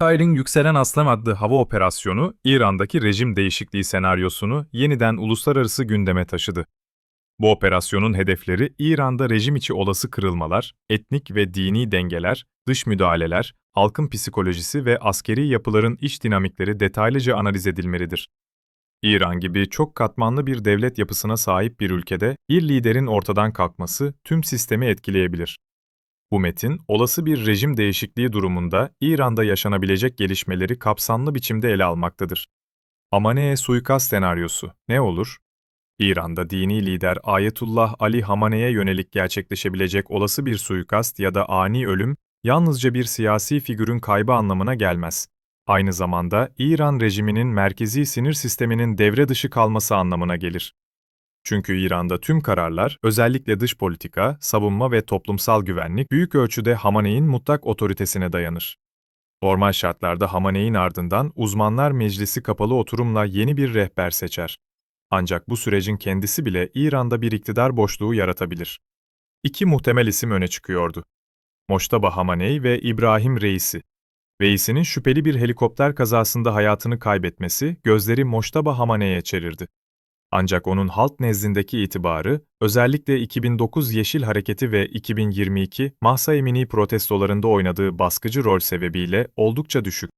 İsrail'in Yükselen Aslan adlı hava operasyonu, İran'daki rejim değişikliği senaryosunu yeniden uluslararası gündeme taşıdı. Bu operasyonun hedefleri İran'da rejim içi olası kırılmalar, etnik ve dini dengeler, dış müdahaleler, halkın psikolojisi ve askeri yapıların iç dinamikleri detaylıca analiz edilmelidir. İran gibi çok katmanlı bir devlet yapısına sahip bir ülkede bir liderin ortadan kalkması tüm sistemi etkileyebilir. Bu metin, olası bir rejim değişikliği durumunda İran'da yaşanabilecek gelişmeleri kapsamlı biçimde ele almaktadır. Hamane'ye suikast senaryosu ne olur? İran'da dini lider Ayetullah Ali Hamane'ye yönelik gerçekleşebilecek olası bir suikast ya da ani ölüm, yalnızca bir siyasi figürün kaybı anlamına gelmez. Aynı zamanda İran rejiminin merkezi sinir sisteminin devre dışı kalması anlamına gelir. Çünkü İran'da tüm kararlar, özellikle dış politika, savunma ve toplumsal güvenlik büyük ölçüde Hamaney'in mutlak otoritesine dayanır. Normal şartlarda Hamaney'in ardından uzmanlar meclisi kapalı oturumla yeni bir rehber seçer. Ancak bu sürecin kendisi bile İran'da bir iktidar boşluğu yaratabilir. İki muhtemel isim öne çıkıyordu. Moştaba Hamaney ve İbrahim Reisi. Reisinin şüpheli bir helikopter kazasında hayatını kaybetmesi gözleri Moştaba Hamaney'e çevirdi. Ancak onun halk nezdindeki itibarı, özellikle 2009 Yeşil Hareketi ve 2022 Mahsa Emini protestolarında oynadığı baskıcı rol sebebiyle oldukça düşük.